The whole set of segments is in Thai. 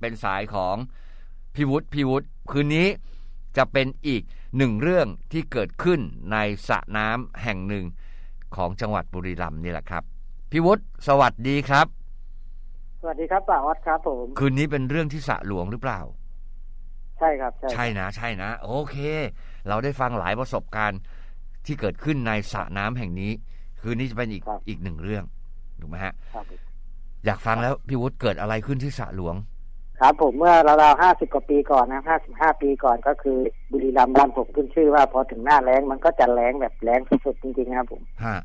เป็นสายของพิวุฒิพิวุฒิคืนนี้จะเป็นอีกหนึ่งเรื่องที่เกิดขึ้นในสระน้ำแห่งหนึ่งของจังหวัดบุรีรัมย์นี่แหละครับพิวุฒิสวัสดีครับ สวัสดีครับป่าวัดครับผม คืนนี้เป็นเรื่องที่สระหลวงหรือเปล่า ใช่ครับ ใช่ใช่นะ ใช่นะ โอเค เราได้ฟังหลายประสบการณ์ที่เกิดขึ้นในสระน้ำแห่งนี้ คืนนี้จะเป็นอีกอีกหนึ่งเรื่องถูกไหมฮะครับอยากฟังแล้วพี่วุฒิเกิดอะไรขึ้นที่สระหลวง ครับผมเมื่อราวๆห้าสิบกว่าปีก่อนนะห้าสิบห้าปีก่อนก็คือบุรีรัมย์บ้านผมขึ้นชื่อว่าพอถึงหน้าแล้งมันก็จะแล้งแบบแล้งสุดๆจริงๆครับผมฮะ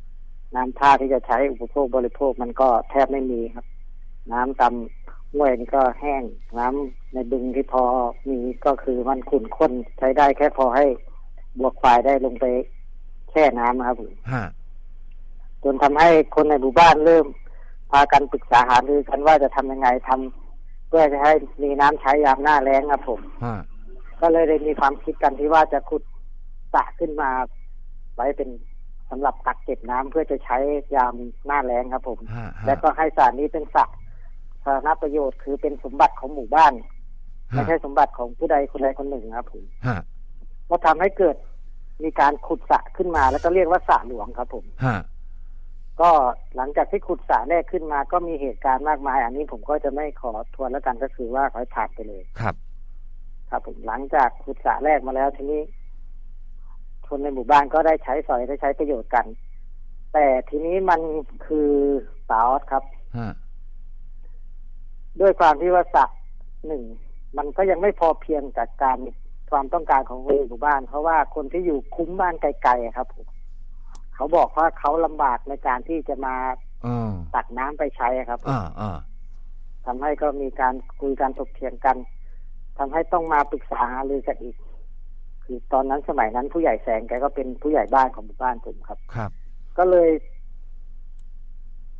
น้ำท่าที่จะใช้อุปโภคบริโภคมันก็แทบไม่มีครับ น้ำตำห้วยนี่ก็แห้ง น้ำในบึงที่พอมีก็คือมันขุ่นข้นใช้ได้แค่พอให้บวกควายได้ลงไปแช่น้ำนะครับผมฮะจนทำให้คนในหมู่บ้านเริ่มพากันปรึกษาหารือกันว่าจะทำยังไงทำเพื่อจะให้มีน้ำใช้ยามหน้าแล้งครับผม ฮะก็เลยได้มีความคิดกันที่ว่าจะขุดสระขึ้นมา ไว้เป็นสำหรับกักเก็บน้ำเพื่อจะใช้ยามหน้าแล้งครับผม ฮะฮะแล้วก็ให้สระนี้เป็นสระสาธารณประโยชน์คือเป็นสมบัติของหมู่บ้านไม่ฮะใช่สมบัติของผู้ใดคนใดคนหนึ่งครับผมฮะก็ทำให้เกิดมีการขุดสระขึ้นมา แล้วก็เรียกว่าสระหลวงครับผม ฮะ ก็หลังจากที่ขุดสระแรกขึ้นมาก็มีเหตุการณ์มากมาย อันนี้ผมก็จะไม่ขอทวนแล้วกันก็คือว่าขอให้ผ่านไปเลยครับ ครับผมหลังจากขุดสระแรกมาแล้วทีนี้คนในหมู่บ้านก็ได้ใช้สอยได้ใช้ประโยชน์กัน แต่ทีนี้มันคือสาวครับฮะด้วยความที่ว่าสระหนึ่งมันก็ยังไม่พอเพียงกับการความต้องการของคนในหมู่บ้าน เพราะว่าคนที่อยู่คุ้มบ้านไกลๆอะครับผม เขาบอกว่าเขาลำบากในการที่จะมาอ๋อตักน้ำไปใช้อะครับอ่าอ่าทำให้ก็มีการคุยกันถกเถียงกันทำให้ต้องมาปรึกษาหารือกันอีก คือตอนนั้นสมัยนั้นผู้ใหญ่แสงแกก็เป็นผู้ใหญ่บ้านของหมู่บ้านผมครับ ครับ ก็เลย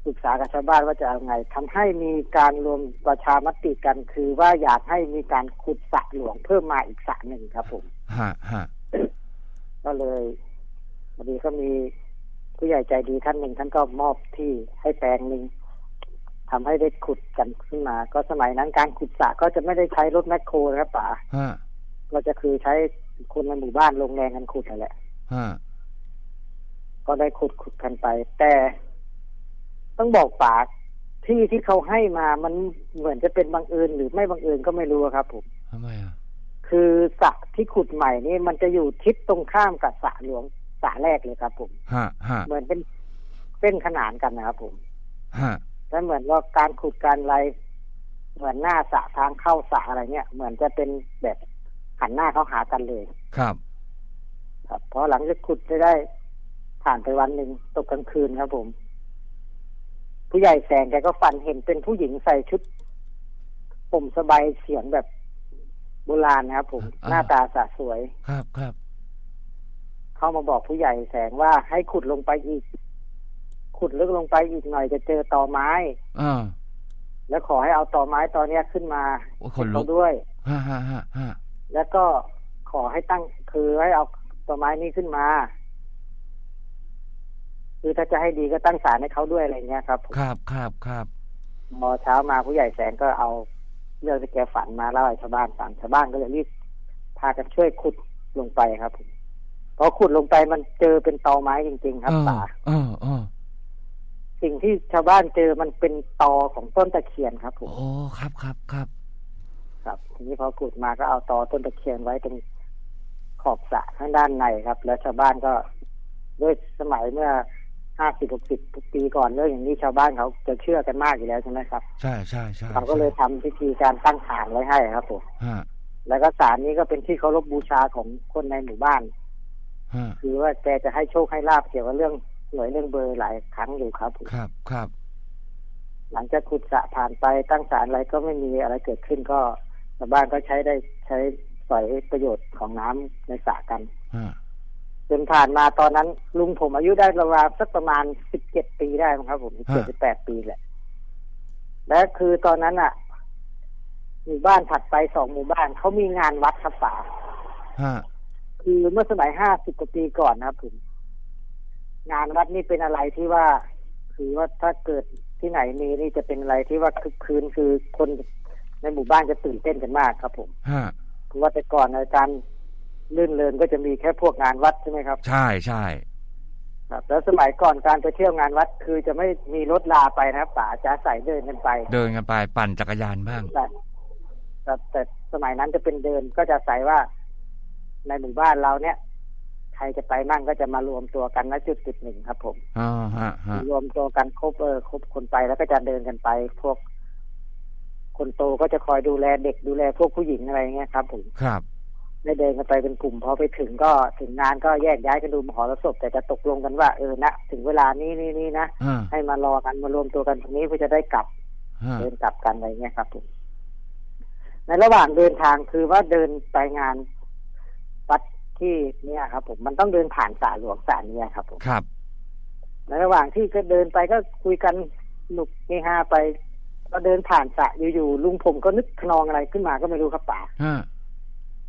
ปรึกษากับชาวบ้านว่าจะเอาไงทำให้มีการรวมประชามติกัน คือว่าอยากให้มีการขุดสระหลวงเพิ่มมาอีกสระหนึ่งครับ ผมฮะฮะก็เลยพอดีก็มี ผู้ใหญ่ใจดีท่านหนึ่งท่านก็มอบที่ให้แปลงหนึ่งทำให้ได้ขุดกันขึ้นมา ก็สมัยนั้นการขุดสระก็จะไม่ได้ใช้รถแมคโครนะครับป๋าฮะก็จะคือใช้คนในหมู่บ้านลงแรงกันขุดนั่นแหละฮะก็ได้ขุดขุดกันไป แต่ต้องบอกป๋าที่ที่เขาให้มามันเหมือนจะเป็นบังเอิญหรือไม่บังเอิญก็ไม่รู้อะครับผมทำไมอะคือสระที่ขุดใหม่นี่มันจะอยู่ทิศตรงข้ามกับสระหลวง สระแรกเลยครับ ผมฮะฮะเหมือนเป็นเส้นขนานกันนะครับผมฮะแล้วเหมือนว่าการขุดการอะไรเหมือนหน้าสระทางเข้าสระอะไรเนี่ย เหมือนจะเป็นแบบหันหน้าเข้าหากันเลย ครับ ครับพอหลังจากขุดได้ได้ ผ่านไปวันหนึ่งตกกลางคืนครับผม ผู้ใหญ่แสงแกก็ฝันเห็นเป็นผู้หญิงใส่ชุดผมสบายเสียงแบบโบราณนะครับผม หน้าตาสะสวย ครับครับ เข้ามาบอกผู้ใหญ่แสงว่าให้ขุดลงไปอีก ขุดลึกลงไปอีกหน่อยจะเจอตอไม้อ่าแล้วขอให้เอาตอไม้ตอนเนี้ยขึ้นมาโอ้ยคนลุเขากด้วยฮะฮะฮะฮะแล้วก็ขอให้ตั้งคือให้เอาตอไม้นี้ขึ้นมา คือถ้าจะให้ดีก็ตั้งศาลให้เขาด้วยอะไรเงี้ยครับผมครับครับครับพอเช้ามาผู้ใหญ่แสงก็เอาเรื่องที่แกฝันมาเล่าให้ชาวบ้านฟังชาวบ้านก็เลยรีบพากันช่วยขุดลงไปครับผม พอขุดลงไปมันเจอเป็นตอไม้จริง ๆ ครับเออป่าเออเออสิ่งที่ชาวบ้านเจอมันเป็นตอของต้นตะเคียนครับผมโอ้ครับครับครับครับ ทีนี้พอขุดมาก็เอาตอต้นตะเคียนไว้ตรงขอบสระข้างด้านในครับ แล้วชาวบ้านก็ด้วยสมัยเมื่อห้าสิบหกสิบปีก่อนเรื่องอย่างนี้ชาวบ้านเขาจะเชื่อกันมากอยู่แล้วใช่ไหมครับ ใช่ใช่ใช่เขาก็เลยทำพิธีการตั้งศาลไว้ให้ครับผมฮะแล้วก็ศาลนี้ก็เป็นที่เคารพบูชาของคนในหมู่บ้านฮะ คือว่าแกจะให้โชคให้ลาบเกี่ยวกับเรื่องหวยเรื่องเบอร์หลายครั้งอยู่ครับผมครับครับหลังจากขุดสระผ่านไปตั้งศาลอะไรก็ไม่มีอะไรเกิดขึ้นก็ชาวบ้านก็ใช้ได้ใช้สอยประโยชน์ของน้ำในสระกันฮะจนผ่านมาตอนนั้น ลุงผมอายุได้ราวๆสักประมาณสิบเจ็ดปีได้มั้งครับ ผมสิบเจ็ดสิบแปดปีแหละ และคือตอนนั้นอะ หมู่บ้านถัดไปสองหมู่บ้านเขามีงานวัดครับป่าฮะ คือเมื่อสมัยห้าสิบกว่าปีก่อนนะครับผมงานวัดนี่เป็นอะไรที่ว่า คือว่าถ้าเกิดที่ไหนมีนี่จะเป็นอะไรที่ว่าคึกคืนคือคนในหมู่บ้านจะตื่นเต้นกันมากครับผมฮะเพราะว่าแต่ก่อนอาจารย์ลื่นเริงก็จะมีแค่พวกงานวัดใช่ไหมครับ ใช่ใช่ครับแล้วสมัยก่อนการไปเที่ยวงานวัดคือจะไม่มีรถลาไปนะครับป่าจะใส่เดินกันไป เดินกันไป ปั่นจักรยานบ้างแต่แต่แต่สมัยนั้นจะเป็นเดินก็จะใส่ว่า ในหมู่บ้านเราเนี่ยใครจะไปมั่งก็จะมารวมตัวกันณจุดจุดหนึ่งครับ ผมอ๋อฮะฮะรวมตัวกันครบเออครบคนไปแล้วก็จะเดินกันไป พวก คนโตก็จะคอยดูแลเด็กดูแลพวกผู้หญิงอะไรเงี้ยครับ ผมครับได้เดินกันไปเป็นกลุ่มพอไปถึงก็ถึงงานก็แยกย้ายกันดูมหรสพแต่จะตกลงกันว่าเออนะถึงเวลานี้นี่นี่นะอ่าให้มารอกันมารวมตัวกันตรงนี้เพื่อจะได้กลับฮะเดินกลับกันอะไรเงี้ยครับผมในระหว่างเดินทางคือว่าเดินไปงาน วัดที่เนี่ยครับ ผมมันต้องเดินผ่านสระหลวงสระเนี่ยครับผมครับในระหว่างที่ก็เดินไปก็คุยกันสนุกเฮฮาไปก็เดินผ่านสระอยู่ๆลุงผมก็นึกขนองอะไรขึ้นมาก็ไม่รู้ครับป่าฮะ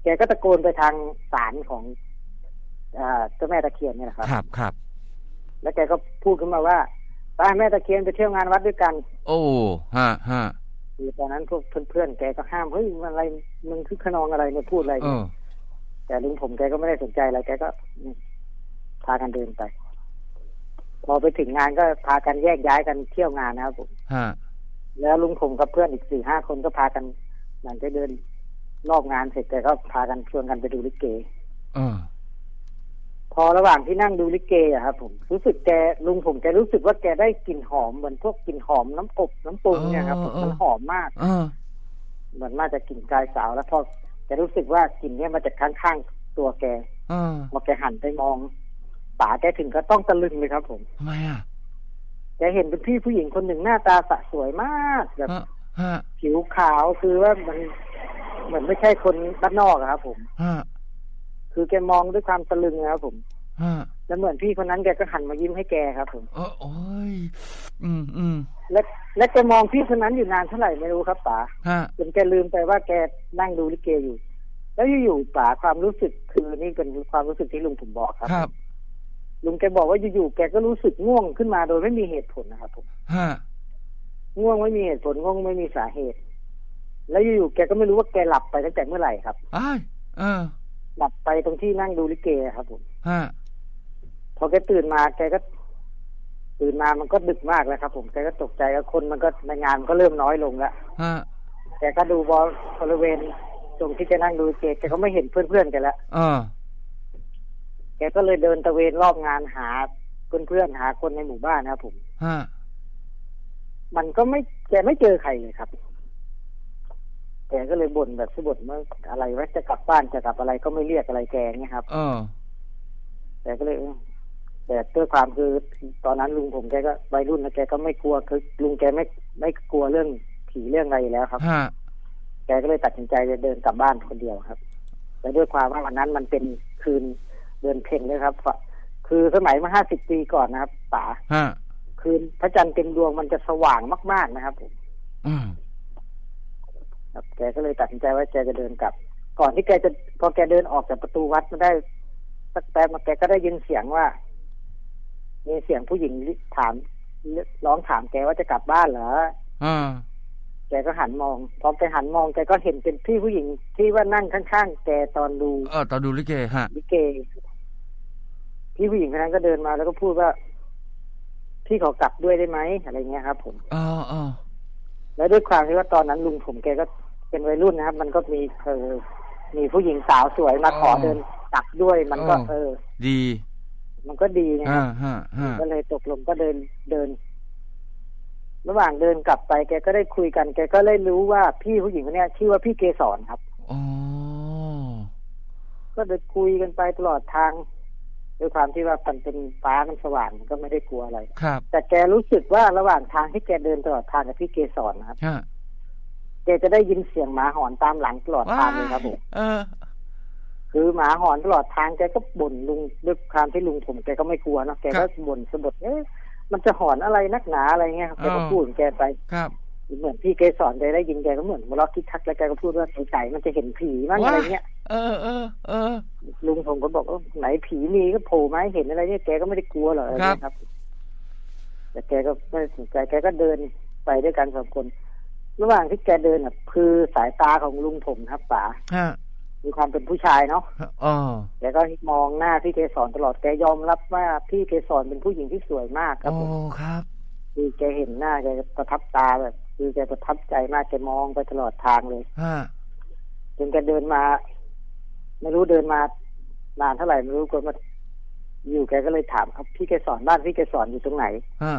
แกก็ตะโกนไปทางศาลของอ่าเจ้าแม่ตะเคียนเนี่ยนะครับครับครับ แล้วแกก็พูดขึ้นมาว่าไปแม่ตะเคียนไปเที่ยวงานวัดด้วยกัน โอ้ฮะฮะคือตอนนั้นพวกเพื่อนๆแกก็ห้ามเฮ้ยมันอะไรมึงคือขนองอะไรเนี่ยพูดอะไรเอเนี่ยอ แต่ลุงผมแกก็ไม่ได้สนใจอะไรแกก็อืมพากันเดินไป พอไปถึงงานก็พากันแยกย้ายกันเที่ยวงานนะครับผมฮะแล้วลุงผมกับเพื่อนอีกสี่ห้าคนก็พากัน หลังจากเดินรอบงานเสร็จแกก็พากันชวนกันไปดูลิเกเออพอระหว่างที่นั่งดูลิเกอะครับผมรู้สึกแกลุงผมแกรู้สึกว่าแกได้กลิ่นหอมเหมือนพวกกลิ่นหอมน้ำอบน้ำปรุงเนี่ยครับผมเออเออมันหอมมากเออเหมือนมาจากกลิ่นกายสาวแล้วพอ แกรู้สึกว่ากลิ่นเนี้ยมาจากข้างๆตัวแกเออพอแกหันไปมองป๋าแกถึงก็ต้องตะลึงเลยครับ ผมทำไมอะแกเห็นเป็นพี่ผู้หญิงคนหนึ่งหน้าตาสะสวยมากแบบฮะฮะผิวขาวคือว่ามันเหมือนไม่ใช่คนบ้านนอกอะครับ ผมฮะคือแกมองด้วยความตะลึงนะครับผมฮะ แล้วเหมือนพี่คนนั้นแกก็หันมายิ้มให้แกครับผมเออโอ้ยอืมอืมและและแกมองพี่คนนั้นอยู่นานเท่าไหร่ไม่รู้ครับป๋าฮะจนแกลืมไปว่าแกนั่งดูลิเกอยู่ แล้วอยู่ๆป๋าความรู้สึกคือนี่เป็นความรู้สึกที่ลุงผมบอกครับ ครับลุงแกบอกว่าอยู่ๆแกก็รู้สึกง่วงขึ้นมาโดยไม่มีเหตุผลนะครับผมฮะง่วงไม่มีเหตุผลง่วงไม่มีสาเหตุ แล้วอยู่ๆแกก็ไม่รู้ว่าแกหลับไปตั้งแต่เมื่อไหร่ครับอ้ายเออหลับไปตรงที่นั่งดูลิเกครับผมฮะ พอแกตื่นมาแกก็ ตื่นมามันก็ดึกมากแล้วครับ ผมแกก็ตกใจแล้วคนมันก็ในงานมันก็เริ่มน้อยลงแล้วฮะแกก็ดูบอลบริเวณตรงที่แกนั่งดูลิเกแกก็ไม่เห็นเพื่อนๆแกแล้วเออแกก็เลยเดินตะเวนรอบงานหาเพื่อนๆหาคนในหมู่บ้านนะครับผมฮะมันก็ไม่แกไม่เจอใครเลยครับแกก็เลยบ่นแบบสะบดว่าอะไรวะจะกลับบ้านจะกลับอะไรก็ไม่เรียกอะไรแกเงี้ยครับเออแกก็เลยเออ แต่ด้วยความคือตอนนั้นลุงผมแกก็วัยรุ่นนะแกก็ไม่กลัวคือลุงแกไม่ไม่กลัวเรื่องผีเรื่องอะไรอยู่แล้วครับฮะแกก็เลยตัดสินใจจะเดินกลับบ้านคนเดียวครับ แต่ด้วยความว่าวันนั้นมันเป็นคืนเดือนเพ็ญเลยครับคือสมัยมาห้าสิบปีก่อนนะครับป๋าฮะคืนพระจันทร์เต็มดวงมันจะสว่างมาก ๆนะครับผมอืมครับแกก็เลยตัดสินใจว่าแกจะเดินกลับ ก่อนที่แกจะพอแกเดินออกจากประตูวัดมาได้สักแป๊บมาแกก็ได้ยินเสียงว่า มีเสียงผู้หญิงถามร้องถามแกว่าจะกลับบ้านเหรออ่าแกก็หันมองพอแกหันมองแกก็เห็นเป็นพี่ผู้หญิงที่ว่านั่งข้างๆแกตอนดูเออตอนดูลิเกฮะลิเกพี่ผู้หญิงคนนั้นก็เดินมาแล้วก็พูดว่า พี่ขอกลับด้วยได้ไหมอะไรเงี้ยครับ ผมเออเออแล้วด้วยความที่ว่าตอนนั้นลุงผมแกก็เป็นวัยรุ่นนะครับ มันก็มีเออมีผู้หญิงสาวสวยมาขอเดินกลับด้วยมันก็เออ ดี มันก็ดีนะคฮะรับฮะฮะก็เลยตกลงก็เดินเดิน ระหว่างเดินกลับไปแกก็ได้คุยกัน แกก็เลยรู้ว่าพี่ผู้หญิงคนเนี้ยชื่อว่าพี่เกสรครับอ๋อก็เลยคุยกันไปตลอดทางด้วยความที่ว่ามันเป็นฟ้ามันสว่างมันก็ไม่ได้กลัวอะไรครับ แต่แกรู้สึกว่าระหว่างทางที่แกเดินตลอดทางกับพี่เกสรนะครับฮะแกจะได้ยินเสียงหมาหอนตามหลังตลอดทางเลยครับผมเออ คือหมาหอนตลอดทางแกก็บ่นลุงด้วยความที่ลุงผมแกก็ไม่กลัวเนอะแกครัก็บบ่นสะบดเอ๊ะมันจะหอนอะไรนักหนาอะไรเงี้ยครับแกก็อ่าพูดของแกไปครับเหมือนพี่เกสรแกได้ยินแกก็เหมือนหัวเราะคิกคักแล้วแกก็พูดว่าใส่มันจะเห็นผีมั้งอะไรเงี้ยเออเออเออลุงผมก็บอกว่าไหนผีมีก็โผล่มาให้เห็นอะไรเนี่ยแกก็ไม่ได้กลัวหรอกอะไรครับเงี้ยครับ แต่แกก็ไม่ได้สนใจแกก็เดินไปด้วยกันสองคน ระหว่างที่แกเดินอะคือสายตาของลุงผมครับป๋าฮะ มีความเป็นผู้ชายเนาะอ๋อแกก็มองหน้าพี่เกสรตลอดแกยอมรับว่าพี่เกสรเป็นผู้หญิงที่สวยมากครับโอ้ผมครับ คือแกเห็นหน้าแกประทับตาแบบ คือแกประทับใจมากแกมองไปตลอดทางเลยฮะจนแกเดินมา ไม่รู้เดินมานานเท่าไหร่ไม่รู้ก็มาอยู่แกก็เลยถามครับพี่เกสรบ้านพี่เกสรอยู่ตรงไหนฮะ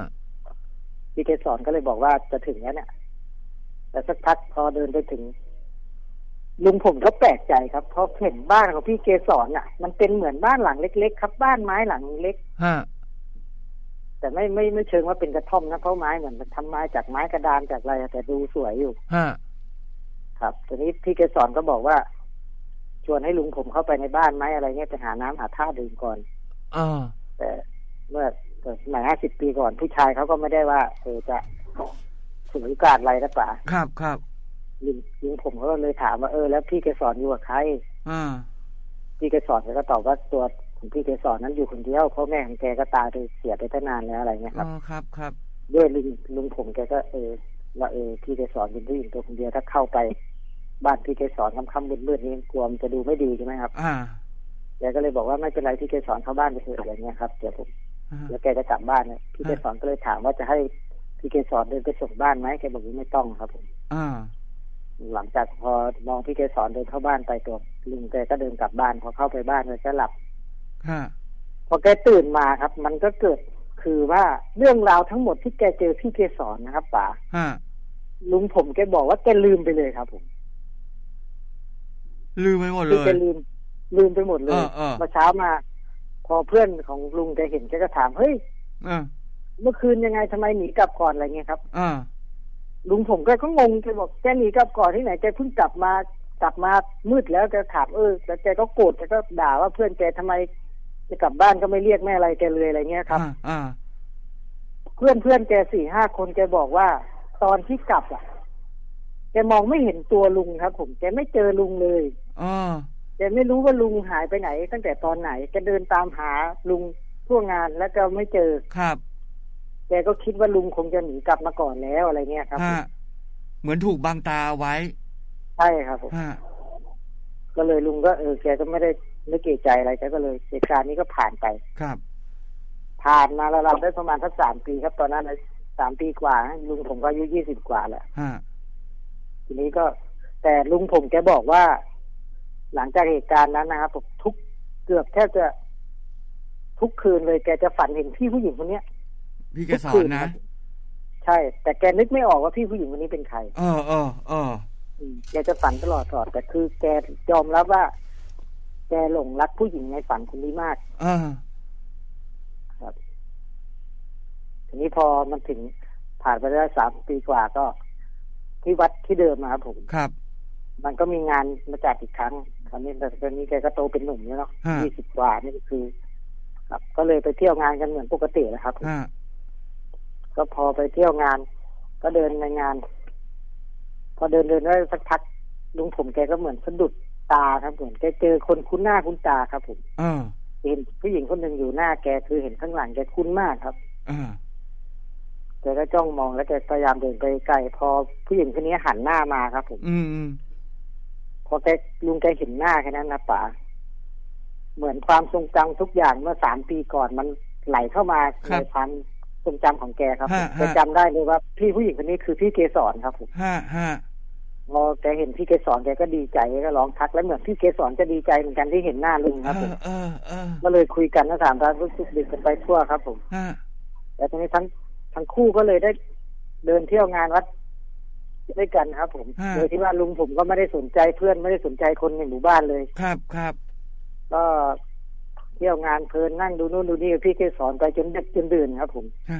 พี่เกสรก็เลยบอกว่าจะถึงแล้วเนี่ยแต่สักพักพอเดินไปถึง ลุงผมก็แปลกใจครับ เพราะเห็นบ้านของพี่เกสรน่ะ มันเป็นเหมือนบ้านหลังเล็ก ๆ ครับ บ้านไม้หลังเล็กฮะแต่ไม่ไม่ไม่เชิงว่าเป็นกระท่อมนะเพราะไม้เหมือนมันทำไม้จากไม้กระดานจากอะไรอะแต่ดูสวยอยู่ฮะครับทีนี้พี่เกสรก็บอกว่า ชวนให้ลุงผมเข้าไปในบ้านไหมอะไรเงี้ยไปหาน้ำหาท่าดื่มก่อนอ๋อแต่เมื่อสมัยห้าสิบปีก่อนผู้ชายเขาก็ไม่ได้ว่าเออจะสูงโอกาสอะไรนะป่าครับครับ ลุงลุงผมเขาก็เลยถามว่าเออแล้วพี่เกสรอยู่กับใครอ่าพี่เกสรแกก็ตอบว่าตัวของพี่เกสรนั้นอยู่คนเดียวเพราะแม่ของแกก็ตายไปเสียไปตั้งนานแล้วอะไรเงี้ยคอ๋รับอครับครับด้วยลุงลุงผมแกก็เออว่าเออพี่เกสรเป็นผู้หญิงตัวคนเดียวถ้าเข้าไปบ้านพี่เกสรค่ำๆมืดๆนี่กลัวมันจะดูไม่ดีใช่ไหมครับ อ่าแกก็เลยบอกว่าไม่เป็นไรพี่เกสรเข้าบ้านไปเถอะอะไรเงี้ยครับเดี๋ยวผมอ่าแล้วแกจะกลับบ้านเนี่ยพี่เกสรก็เลยถามว่าจะให้พี่เกสรเดินไปส่งบ้านไหมแกบอกว่าไม่ต้องครับผมอ่า หลังจากพอมองพี่เกสรเดินเข้าบ้านไปตัวลุงแกก็เดินกลับบ้านพอเข้าไปบ้านเลยก็หลับฮะพอแกตื่นมาครับ มันก็เกิดคือว่าเรื่องราวทั้งหมดที่แกเจอพี่เกสรนะครับป๋าฮะลุงผมแกบอกว่าแกลืมไปเลยครับผมลืมไปหมดเลคือยแกลืม ลืมไปหมดเลเอยอเออเช้ามา พอเพื่อนของลุงแกเห็นแกก็ถามเฮ้ยอ่าเมื่อคืนยังไงทำไมหนีกลับก่อนอะไรเงี้ยครับอ่า ลุงผมแกก็งงแกบอกแกหนีกลับก่อนที่ไหนแกเพิ่งกลับมากลับมามืดแล้วแกถามเออแล้วแกก็โกรธแกก็ด่าว่าเพื่อนแกทำไมจะกลับบ้านก็ไม่เรียกแม่อะไรแกเลยอะไรเงี้ยครับอ่าอ่าเพื่อนเพื่อนแกสี่ห้าคนแกบอกว่า ตอนที่กลับอะแกมองไม่เห็นตัวลุงครับ ผมแกไม่เจอลุงเลยอ๋อแกไม่รู้ว่าลุงหายไปไหน ตั้งแต่ตอนไหนแกเดินตามหาลุงทั่วงานแล้วก็ไม่เจอครับ แกก็คิดว่าลุงคงจะหนีกลับมาก่อนแล้วอะไรเงี้ยครับ ฮะเหมือนถูกบังตาไว้ใช่ครับผมฮะก็เลยลุงก็เออแกก็ไม่ได้ไม่เกรงใจอะไรแกก็เลยเหตุการณ์นี้ก็ผ่านไป ครับ ผ่านมาแล้วเราได้ประมาณสักสามปีครับ ตอนนั้นสามปีกว่า ลุงผมก็อายุยี่สิบกว่าแหละฮะทีนี้ก็ แต่ลุงผมแกบอกว่า หลังจากเหตุการณ์นั้นนะครับผมทุกเกือบแทบจะทุกคืนเลยแกจะฝันเห็นพี่ผู้หญิงคนเนี้ย พี่แกทุกสอคืนนนะครับใช่ แต่แกนึกไม่ออกว่าพี่ผู้หญิงคนนี้เป็นใคร เออเออเอออืมแกจะฝันตลอดตลอดแต่คือแกยอมรับว่า แกหลงรักผู้หญิงในฝันคนนี้มากเออทีนี้พอมันถึงผ่านไปได้สามปีกว่าก็ ที่วัดที่เดิมนะครับผมครับ มันก็มีงานมาจัดอีกครั้งคราวนี้แต่ตอนนี้แกก็โตเป็นหนุ่มแล้วเนาะฮะยี่สิบกว่านี่ก็คือ ครับ ก็เลยไปเที่ยวงานกันเหมือนปกตินะครับฮะ ก็พอไปเที่ยวงาน ก็เดินในงาน พอเดินเดินได้สักพักลุงผมแกก็เหมือนสะดุดตาครับเหมือนแกเจอคนคุ้นหน้าคุ้นตาครับผมเออเห็นผู้หญิงคนหนึ่งอยู่หน้าแกคือเห็นข้างหลังแกคุ้นมากครับเออแกก็จ้องมองแล้วแกพยายามเดินไปไกลพอผู้หญิงคนนี้หันหน้ามาครับผมอืมอืมพอแกลุงแกเห็นหน้าแค่นั้นนะป๋าเหมือนความทรงจำทุกอย่างเมื่อสามปีก่อนมันไหลเข้ามาในความ ทรงจำของแกครับผมแกจำได้เลยว่าพี่ผู้หญิงคนนี้คือพี่เกสรครับผมฮะฮะพอแกเห็นพี่เกสรแกก็ดีใจแกก็ร้องทักแล้วเหมือนพี่เกสรจะดีใจเหมือนกันที่เห็นหน้าลุงเอครับผมอเออเออก็เลยคุยกันแล้วถามการรู้สึกดีกันไปทั่วครับ ผมฮะแต่ทีนี้ทั้งทั้งคู่ก็เลยได้เดินเที่ยวงานวัดด้วยกันครับ ผมฮะโดยที่ว่าลุงผมก็ไม่ได้สนใจเพื่อนไม่ได้สนใจคนในหมู่บ้านเลยครับครับก็ เที่ยวงานเพลินนั่งดูนู่นดูนี่กับพี่เกสรไปจนดึกจนดื่นครับ ผมฮะ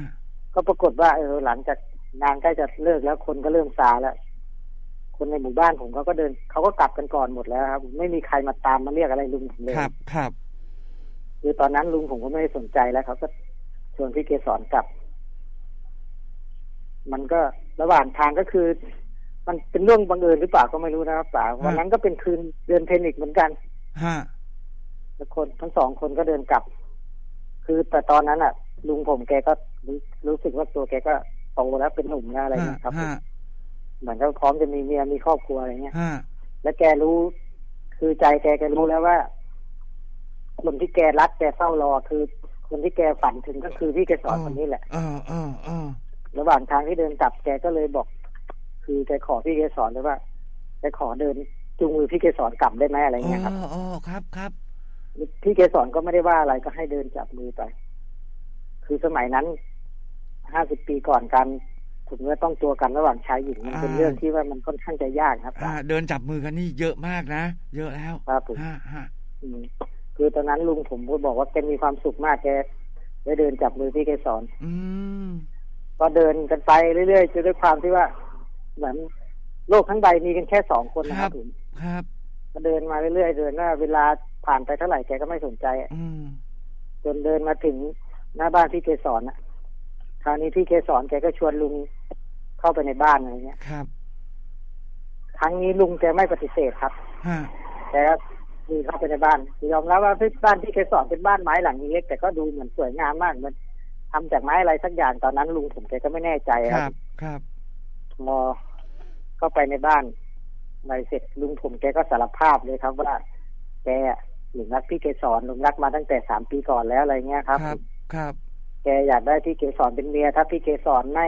ก็ปรากฏว่าเออหลังจากงานใกล้จะเลิกแล้วคนก็เริ่มซาแล้วคนในหมู่บ้านผมเขาก็เดินเขาก็กลับกันก่อนหมดแล้วครับ ไม่มีใครมาตามมาเรียกอะไรลุงผมเลยครับครับคือตอนนั้นลุงผมก็ไม่ได้สนใจแล้วเขาก็ชวนพี่เกสรกลับ มันก็ระหว่างทางก็คือ มันเป็นเรื่องบังเอิญหรือเปล่าก็ไม่รู้นะครับป๋าวันนั้นก็เป็นคืนเดือนเพนิกเหมือนกันฮะ แล้วคนทั้งสองคนก็เดินกลับ คือแต่ตอนนั้นอะ ลุงผมแกก็รู้รู้สึกว่าตัวแกก็โตแล้วเป็นหนุ่มแล้วอะไรฮะเงี้ยครับผมฮะเหมือนกับพร้อมจะมีเมียมีครอบครัวอะไรเงี้ยฮะแล้วแกรู้ คือใจแกแกรู้แล้วว่า คนที่แกรักแกเฝ้ารอคือ คนที่แกฝันถึงก็คือพี่เกสรคนนี้แหละเออเออเออระหว่างทางที่เดินกลับแกก็เลยบอก คือแกขอพี่เกสรเลยว่าแกขอเดินจูงมือพี่เกสรกลับได้ไหมอะไรเอเงี้ยครับอเออครับครับ พี่เกสรก็ไม่ได้ว่าอะไรก็ให้เดินจับมือไป คือสมัยนั้นห้าสิบปีก่อนการถึงเนื้อต้องตัวกันระหว่างชายหญิงมันเป็นเรื่องที่ว่ามันค่อนข้างจะยากครับอ่าเดินจับมือกันนี่เยอะมากนะเยอะแล้วครับผมฮะฮะอืมคือตอนนั้นลุงผมก็บอกว่าแกมีความสุขมากแกได้เดินจับมือพี่เกสรอืมก็เดินกันไปเรื่อยๆจนด้วยความที่ว่าเหมือนโลกทั้งใบมีกันแค่สองคนนะครับผมครับ ก็เดินมาเรื่อยๆเดินว่าเวลาผ่านไปเท่าไหร่แกก็ไม่สนใจอืมจนเดินมาถึงหน้าบ้านพี่เกสรน่ะ คราวนี้พี่เกสรแกก็ชวนลุงเข้าไปในบ้านอะไรเงี้ยครับ ครั้งนี้ลุงแกไม่ปฏิเสธครับฮะแกก็มีเข้าไปในบ้านยอมรับว่าที่บ้านพี่เกสรเป็นบ้านไม้หลังเล็กแต่ก็ดูเหมือนสวยงามมากเหมันทำจากไม้อะไรสักอย่างตอนนั้นลุงผมแกก็ไม่แน่ใจคครัรับบครับพอเข้าไปในบ้าน ไปเสร็จลุงผมแกก็สารภาพเลยครับว่าแกหลงรักพี่เกสรหลงรักมาตั้งแต่สามปีก่อนแล้วอะไรเงี้ยครับ ครับ ครับ แกอยากได้พี่เกสรเป็นเมียถ้าพี่เกสรไม่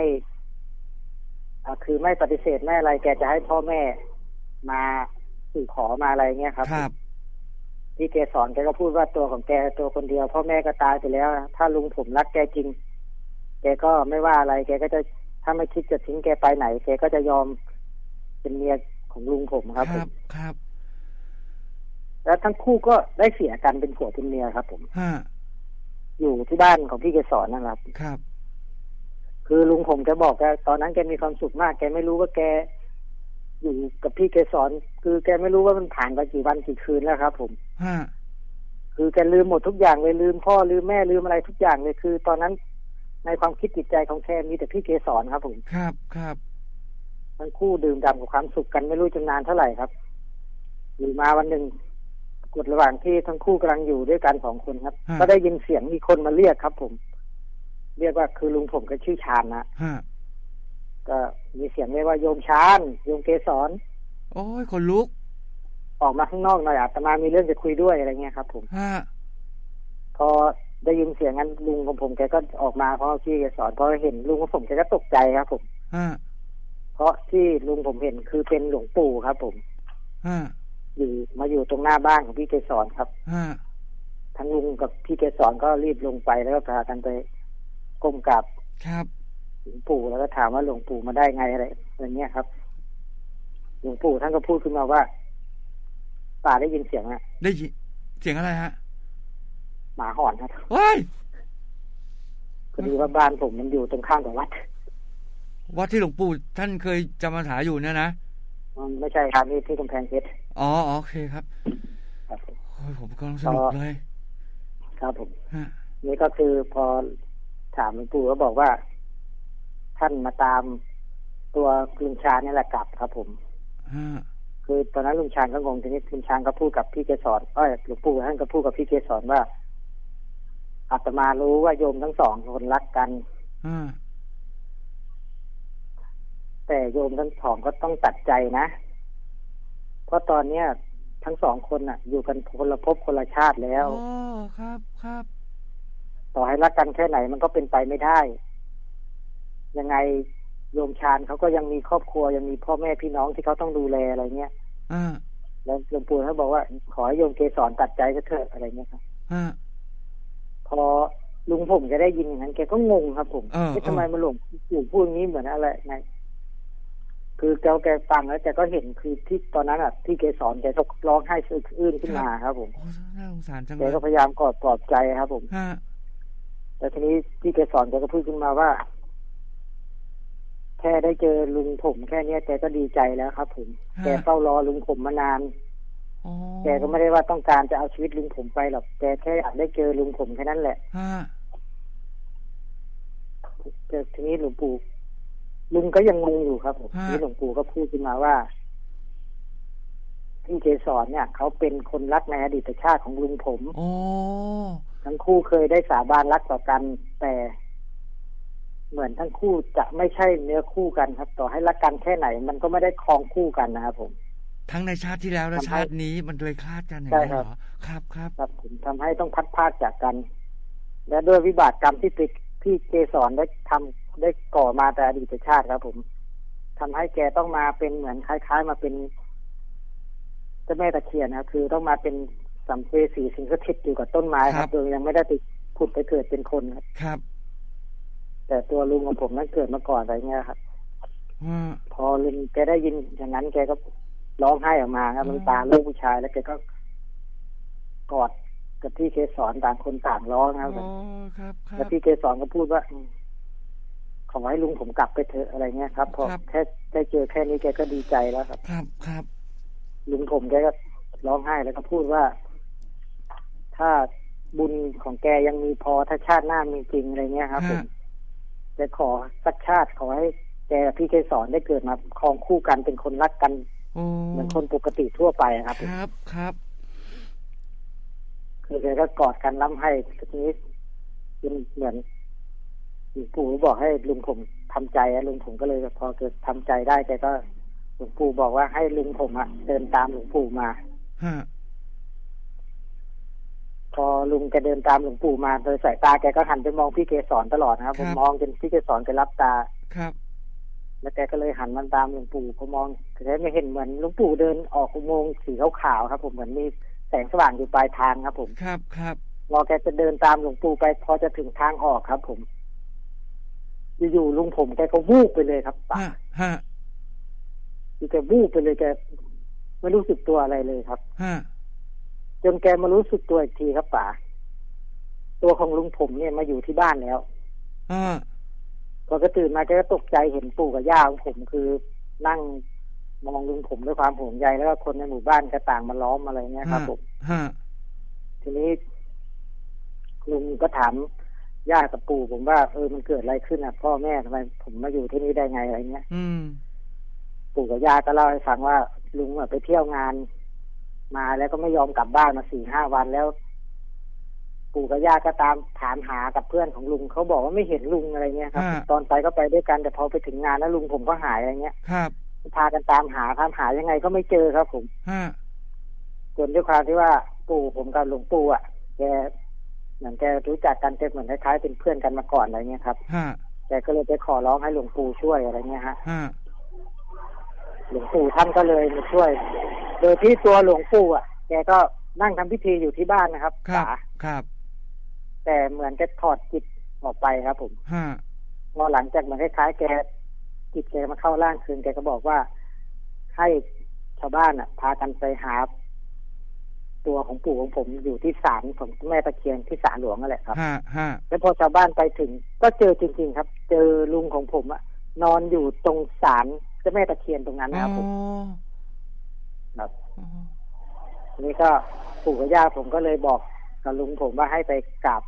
อ่าคือไม่ปฏิเสธไม่อะไร แกจะให้พ่อแม่มาสู่ขอมาอะไรเงี้ยครับ ครับ พี่เกสรแกก็พูดว่าตัวของแกตัวคนเดียว พ่อแม่ก็ตายไปแล้ว ถ้าลุงผมรักแกจริง แกก็ไม่ว่าอะไร แกก็จะถ้าไม่คิดจะทิ้งแกไปไหน แกก็จะยอมเป็นเมีย ของลุงผมครับคผรับมครับ แล้วทั้งคู่ก็ได้เสียกันเป็นผัวเป็นเมียครับ ผมฮะอยู่ที่บ้านของพี่เกสรนะครับ ครับ คือลุงผมแกบอกแกตอนนั้นแกมีความสุขมาก แกไม่รู้ว่าแกอยู่กับพี่เกสรคือแกไม่รู้ว่ามันผ่านไปกี่วันกี่คืนแล้วครับ ผมฮะคือแกลืมหมดทุกอย่างเลยลืมพ่อลืมแม่ลืมอะไรทุกอย่างเลยคือ ตอนนั้นในความคิดจิตใจของแกมีแต่พี่เกสรครับ ผมครับครับ ทั้งคู่ดื่มด่ำกับความสุขกันไม่รู้จะนานเท่าไหร่ครับอยู่มาวันหนึ่งปรากฏระหว่างที่ทั้งคู่กำลังอยู่ด้วยกันสองคนครับฮะก็ได้ยินเสียงมีคนมาเรียกครับ ผม เรียกว่าคือลุงผมก็ชื่อชาญนะฮะก็มีเสียงเรียกว่าโยมชานโยมเกสรโอ้ยคนลุก ออกมาข้างนอกหน่อยอาตมามีเรื่องจะคุยด้วยอะไรเงี้ยครับ ผมฮะพอได้ยินเสียงนั้นลุงของผมแกก็ออกมาเพราะพี่แกสอนพอเห็นลุงของผมแกก็ตกใจครับ ผมฮะ เพราะที่ลุงผมเห็นคือเป็นหลวงปู่ครับ ผมฮะอยู่มาอยู่ตรงหน้าบ้านของพี่เกสรครับฮะทั้งลุงกับพี่เกสรก็รีบลงไปแล้วก็พากันไปก้มกราบครับหลวงปู่แล้วก็ถามว่าหลวงปู่มาได้ไงอะไรอะไรเงี้ยครับ หลวงปู่ท่านก็พูดขึ้นมาว่าป่าได้ยินเสียงอะได้ยินเสียงอะไรฮะหมาหอนครับว้ายพอดีว่าบ้านผมมันอยู่ตรงข้ามกับวัด วัดที่หลวงปู่ท่านเคยจำพรรษาอยู่เนี่ยนะมันไม่ใช่ครับนี่ที่กำแพงเพชรอ๋ออ๋อโอเคครับครับผมโอ้ยผมกำลังสนุกเลย ครับผมฮะนี่ก็คือพอถามหลวงปู่ก็บอกว่า ท่านมาตามตัวลุงชาญนี่แหละกลับครับ ผมฮะคือตอนนั้นลุงชาญก็งงทีนี้ลุงชาญก็พูดกับพี่เกสรเอ้ยหลวงปู่ท่านก็พูดกับพี่เกสรว่าอาตมารู้ว่าโยมทั้งสองคนรักกันฮะ แต่โยมทั้งสองก็ต้องตัดใจนะ เพราะตอนเนี้ยทั้งสองคนน่ะ อยู่กันคนละภพคนละชาติแล้วโอ้ครับครับต่อให้รักกันแค่ไหนมันก็เป็นไปไม่ได้ ยังไงโยมชาญเขาก็ยังมีครอบครัวยังมีพ่อแม่พี่น้องที่เขาต้องดูแลอะไรเงี้ยอ่าแล้วหลวงปู่เขาบอกว่า ขอให้โยมเกสรตัดใจก็เถอะอะไรเงี้ยครับฮะพอลุงผมแกได้ยินอย่างนั้นแกก็งงครับผมเออเอ๊ะเออทำไมมาหลวงปู่พูดอย่างนี้เหมือนอะไรไง คือแกแกฟังแล้วแกก็เห็นคือที่ตอนนั้นอะที่เกสรแกก็ร้องไห้สะอึกอื้นขึ้นมาครับ ผมโอ้น่าสงสารจังแกเลยก็พยายามกอดปลอบใจครับ ผม ฮะแต่ทีนี้พี่เกสรแกก็พูดขึ้นมาว่า แค่ได้เจอลุงผมแค่เนี้ยแกก็ดีใจแล้วครับ ผมฮะแกเฝ้ารอลุงผมมานาน อ๋อแกก็ไม่ได้ว่าต้องการจะเอาชีวิตลุงผมไปหรอกแกแค่อยากได้เจอลุงผมแค่นั้นแหละฮะแต่ทีนี้หลวงปู่ ลุงก็ยังงงอยู่ครับผมทีนี้หลวงปู่ก็พูดขึ้นมาว่าพี่เกสรเนี่ย เขาเป็นคนรักในอดีตชาติของลุงผมโอ้ทั้งคู่เคยได้สาบานรักต่อกัน แต่เหมือนทั้งคู่จะไม่ใช่เนื้อคู่กันครับ ต่อให้รักกันแค่ไหน มันก็ไม่ได้ครองคู่กันนะครับผม ทั้งในชาติที่แล้วและทำให้ชาตินี้มันเลยคลาดกันอย่างใช่นี้นครัเหบรอครับครับครับผมทำให้ต้องพัดพรากจากกัน และด้วยวิบากกรรมที่พี่พี่เกสรได้ทำ ได้ก่อมาแต่อดีตชาติครับ ผมทำให้แกต้องมาเป็นเหมือนคล้ายๆ มาเป็นเจ้าแม่ตะเคียนนะครับคือต้องมาเป็นสัมเพสีสิงสถิตอยู่กับต้นไม้ครับ โดยยังไม่ได้ไปผุดไปเกิดเป็นคนครับครับ แต่ตัวลุงของผมนั้นเกิดมาก่อนอะไรเงี้ยครับว่าพอลุงแกได้ยินอย่างนั้นแกก็ร้องไห้ออกมาครับอืมน้ำตาลูกผู้ชายแล้วแกก็กอดกับพี่เกสรต่างคนต่างร้องนะครับอ๋อครับครัแล้วบพี่เกสรก็พูดว่าอืม ขอให้ลุงผมกลับไปเถอะอะไรเงี้ยครับ พอครับแค่ได้เจอแค่นี้แกก็ดีใจแล้วครับ ครับครับ ลุงผมแกก็ร้องไห้แล้วก็พูดว่า ถ้าบุญของแกยังมีพอถ้าชาติหน้ามีจริงอะไรเงี้ยครับผมจะขอสักชาติขอให้แกกับพี่เกสรได้เกิดมาครองคู่กันเป็นคนรักกันโอ้เหมือนคนปกติทั่วไปครับ ครับครับคือแกก็กอดกันล้ำให้ทีนี้เป็นเหมือนหลวง ปู่บอกให้ลุงผมทำใจอะลุงผมก็เลยพอเกิดทำใจได้แกก็หลวงปู่บอกว่าให้ลุงผมอะเดินตามหลวงปู่มาฮะพอลุงแกเดินตามหลวงปู่มาโดยสายตาแกก็หันไปมองพี่เกสรตลอดนะครับ ผมมองจนพี่เกสรแกรับตาครับ แล้วแกก็เลยหันมันตามหลวงปู่พอมองแกไม่เห็นเหมือนหลวงปู่เดินออกอุโมงค์สีขาวๆครับ ผมเหมือนมีแสงสว่างอยู่ปลายทางครับ ผมครับครับพอแกจะเดินตามหลวงปู่ไปพอจะถึงทางออกครับ ผม อยู่ๆลุงผมแกก็วูบไปเลยครับป่าฮะฮะคือแกวูบไปเลยแกไม่รู้สึกตัวอะไรเลยครับฮะจนแกมารู้สึกตัวอีกทีครับป่าตัวของลุงผมเนี่ยมาอยู่ที่บ้านแล้วอ่าพอแกตื่นมาแกก็ตกใจเห็นปู่กับย่าของผมคือนั่งมองลุงผมด้วยความห่วงใยแล้วก็คนในหมู่บ้านก็ต่างมาล้อมอะไรเงี้ยครับผมฮะทีนี้ลุงก็ถาม ย่ากับปู่ผมว่าเออมันเกิดอะไรขึ้นอะพ่อแม่ทำไมผมมาอยู่ที่นี่ได้ไงอะไรเงี้ย อืม ปู่กับย่าก็เล่าให้ฟังว่าลุงอะไปเที่ยวงาน มาแล้วก็ไม่ยอมกลับบ้านมาสี่ห้าวันแล้ว ปู่กับย่าก็ตามถามหากับเพื่อนของลุงเขาบอกว่าไม่เห็นลุงอะไรเงี้ยครับ ฮะ ตอนไปก็ไปด้วยกันแต่พอไปถึงงานแล้วลุงผมก็หายอะไรเงี้ยครับพากันตามหาตามหายังไงก็ไม่เจอครับผม ฮะ จนด้วยความที่ว่าปู่ผมกับหลวงปู่อะแก เหมือนแกรู้จักกันแกเหมือนคล้ายๆเป็นเพื่อนกันมาก่อนอะไรเงี้ยครับฮะแกก็เลยไปขอร้องให้หลวงปู่ช่วยอะไรเงี้ยฮะฮะหลวงปู่ท่านก็เลยมาช่วย โดยที่ตัวหลวงปู่อะ แกก็นั่งทำพิธีอยู่ที่บ้านนะครับครับป๋าครับ แต่เหมือนแกถอดจิตออกไปครับ ผมฮะพอหลังจากเหมือนคล้ายๆแกจิตแกมาเข้าร่างคืนแกก็บอกว่าให้ชาวบ้านอะ พากันไปหา ตัวของปู่ของผมอยู่ที่ศาลของแม่ตะเคียนที่ศาลหลวงนั่นแหละครับฮะฮะแล้วพอชาวบ้านไปถึง ก็เจอจริง ๆ ครับ เจอลุงของผมอะนอนอยู่ตรงศาลเจ้าแม่ตะเคียนตรงนั้นอ๋อนะครับผมครับอ๋อทีนี้ก็ปู่กับย่าผมก็เลยบอกกับลุงผมว่าให้ไปกราบ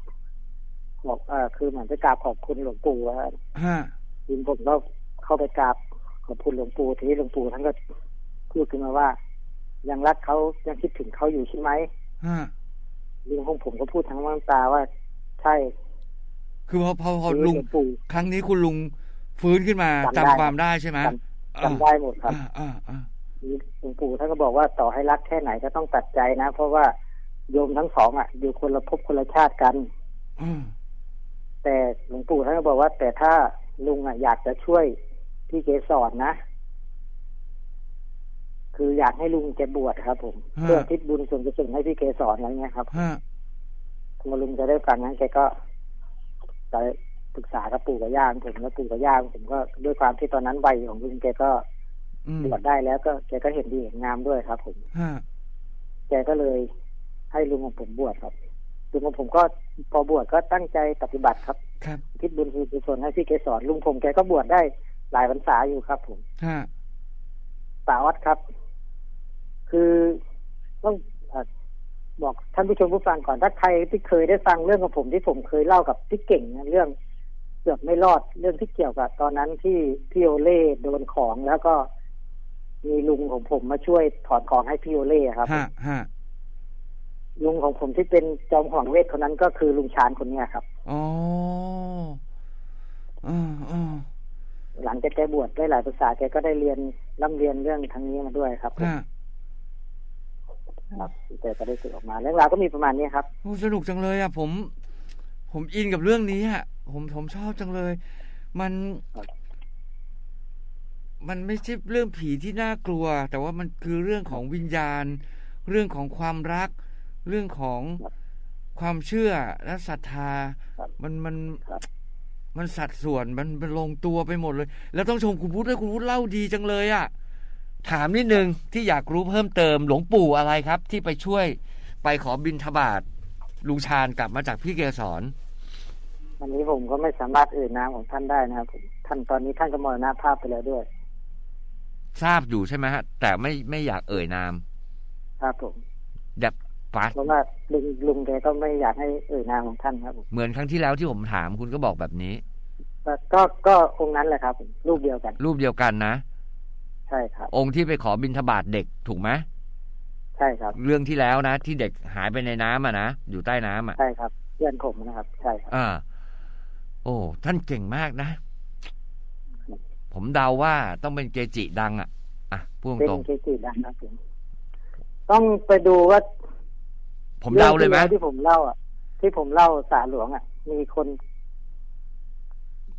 บอกเออคือเหมือนไปกราบขอบคุณหลวงปู่ว่าฮะลุงผมก็เข้าไปกราบขอบคุณหลวงปู่ทีนี้หลวงปู่ท่านก็พูดขึ้นมาว่า ยังรักเขายังคิดถึงเขาอยู่ใช่ไหมฮะลุงของผมก็พูดทั้งน้ำตาว่า ใช่ คือพอพอพอทีนี้ลุงหลวงปู่ครั้งนี้คุณลุงฟื้นขึ้นมาจำได้จำความได้ใช่ไหมจำได้หมดครับอ่าอ่าอ่าหลวงปู่ท่านก็บอกว่าต่อให้รักแค่ไหนก็ต้องตัดใจนะ เพราะว่าโยมทั้งสองอะ อยู่คนละภพคนละชาติกันอ่าแต่หลวงปู่ท่านก็บอกว่า แต่ถ้าลุงอะอยากจะช่วยพี่เกสรนะ คืออยากให้ลุงแกบวชครับ ผมเพื่อทิศบุญส่วนกุศลให้พี่เกสรอะไรเงี้ยครับฮะพอลุงจะได้ฟังนั้นแกก็ไปปรึกษากับปู่กับย่าของผมแล้วปู่กับย่าของผมก็ด้วยความที่ตอนนั้นวัยของลุงแกก็อืมบวชได้แล้วก็แกก็เห็นดีเห็นงามด้วยครับ ผมฮะแกก็เลยให้ลุงของผมบวชครับลุงของผมก็พอบวชก็ตั้งใจปฏิบัติครับครับคิดบุญคือกุศลให้พี่เกสรลุงผมแกก็บวชได้หลายพรรษาอยู่ครับ ผมฮะป่าวัดครับ คือต้องเออบอกท่านผู้ชมผู้ฟังก่อนถ้าใครที่เคยได้ฟังเรื่องของผมที่ผมเคยเล่ากับพี่เก่งนะเรื่องเกือบไม่รอดเรื่องที่เกี่ยวกับ ตอนนั้นที่พี่โอเล่โดนของแล้วก็ มีลุงของผมมาช่วยถอนของให้พี่โอเล่ครับฮะฮะลุงของผมที่เป็นจอมขวังเวทคนนั้นก็คือลุงชานคนเนี้ยครับอ๋ออ่าอ่าหลังจากแกบวชได้หลายภาษาแกก็ได้เรียนร่ำเรียนเรื่องทางนี้มาด้วยครับผมฮะ ครับแกก็ได้สึกออกมาเรื่องราวก็มีประมาณนี้ครับโอ้สนุกจังเลยอะผม ผมอินกับเรื่องนี้อะผมผมชอบจังเลย มันครับมันไม่ใช่เรื่องผีที่น่ากลัว แต่ว่ามันคือเรื่องของวิญญาณ เรื่องของความรัก เรื่องของความเชื่อและศรัทธาครับมันมันครับมันสัดส่วนมันมันลงตัวไปหมดเลย แล้วต้องชมคุณพุทธด้วยคุณพุทธเล่าดีจังเลยอะ ถามนิดนึงที่อยากรู้เพิ่มเติมหลวงปู่อะไรครับ ที่ไปช่วยไปขอบินทบาทลุงชาญกลับมาจากพี่เกสรวันนี้ผมก็ไม่สามารถเอ่ยนามของท่านได้นะครับผมท่านตอนนี้ท่านก็มรณภาพไปแล้วด้วย ทราบอยู่ใช่ไหมฮะ แต่ไม่ไม่อยากเอ่ยนาม ครับผมอยากปัดเพราะว่าลุงลุงแกก็ไม่อยากให้เอ่ยนามของท่านครับผมเหมือนครั้งที่แล้วที่ผมถามคุณก็บอกแบบนี้ ก็ก็ก็องค์นั้นแหละครับผมรูปเดียวกัน รูปเดียวกันนะ ใช่ครับ องค์ที่ไปขอบินทบาทเด็กถูกไหมใช่ครับ เรื่องที่แล้วนะ ที่เด็กหายไปในน้ำอะนะอยู่ใต้น้ำอะใช่ครับเพื่อนผมนะครับ ใช่ครับอ่าโอ้ท่านเก่งมากนะ ผมเดาว่าต้องเป็นเกจิดังอะอะพูดเป็นตรงเกจิดังครับผมต้องไปดูว่าๆผมเดาเลยไหมรื่องที่ที่ผมเล่าอะที่ผมเล่าสาหลวงอะ มีคน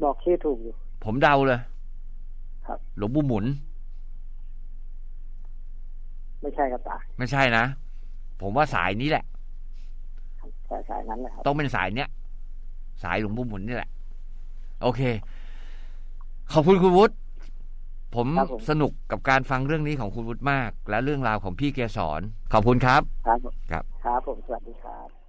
บอกชื่อถูกอยู่ ผมเดาเลย ครับ หลวงปู่หมุน ไม่ใช่ครับตาไม่ใช่นะ ผมว่าสายนี้แหละ สายสายนั้นแหละครับต้องเป็นสายเนี้ยสายหลวงปู่หมุนนี่แหละ โอเค ขอบคุณคุณวุฒิผมครับผมสนุกกับการฟังเรื่องนี้ของคุณวุฒิมาก และเรื่องราวของพี่เกสรขอบคุณครับ ครับผมครับ ครับผมสวัสดีครับ